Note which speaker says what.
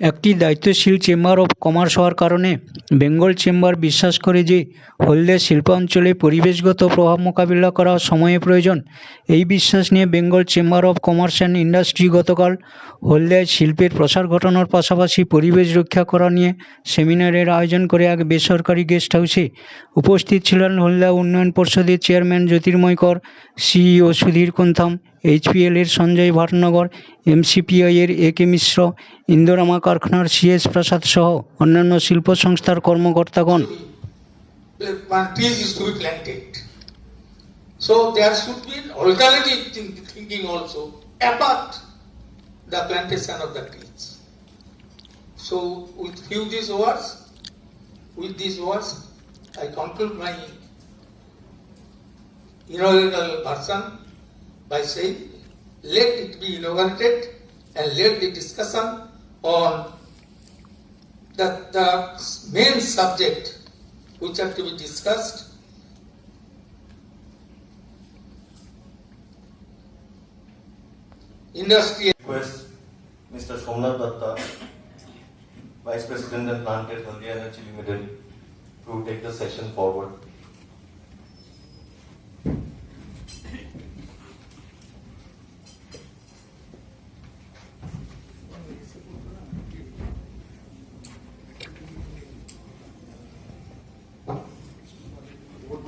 Speaker 1: একটি দায়িত্বশীল chamber of commerce হওয়ার কারণে বেঙ্গল চেম্বার বিশ্বাস করে যে হলদিয়া শিল্পাঞ্চলে পরিবেশগত প্রভাব মোকাবিলা করা সময়ের প্রয়োজন। এই বিশ্বাস নিয়ে Bengal chamber of commerce and industry গতকাল হলদিয়ায় শিল্পের প্রসার ঘটানোর পাশাপাশি পরিবেশ রক্ষা করা নিয়ে সেমিনারের আয়োজন করে এক বেসরকারি গেস্ট হাউসে উপস্থিত ছিলেন হলদিয়া উন্নয়ন পর্ষদের chairman Jyotirmoy Kar CEO Sudhir কোন্থাম HPL এর সঞ্জয় ভাটনগর এমসিপিআই এর এ কে মিশ্র ইন্দোরামা কারখানার সিএস প্রসাদ সহ অন্যান্য শিল্প সংস্থার কর্মকর্তাগণ.
Speaker 2: So there should be an alternative think- thinking also apart the plantation of the trees. So with few these words, with these words, I conclude my inaugural version by saying, let it be inaugurated and let the discussion on the, the main subject which are to be discussed. Industry
Speaker 3: request Mr. Somnath Datta, Vice President and Plant Haldia Energy Limited, to take the session forward.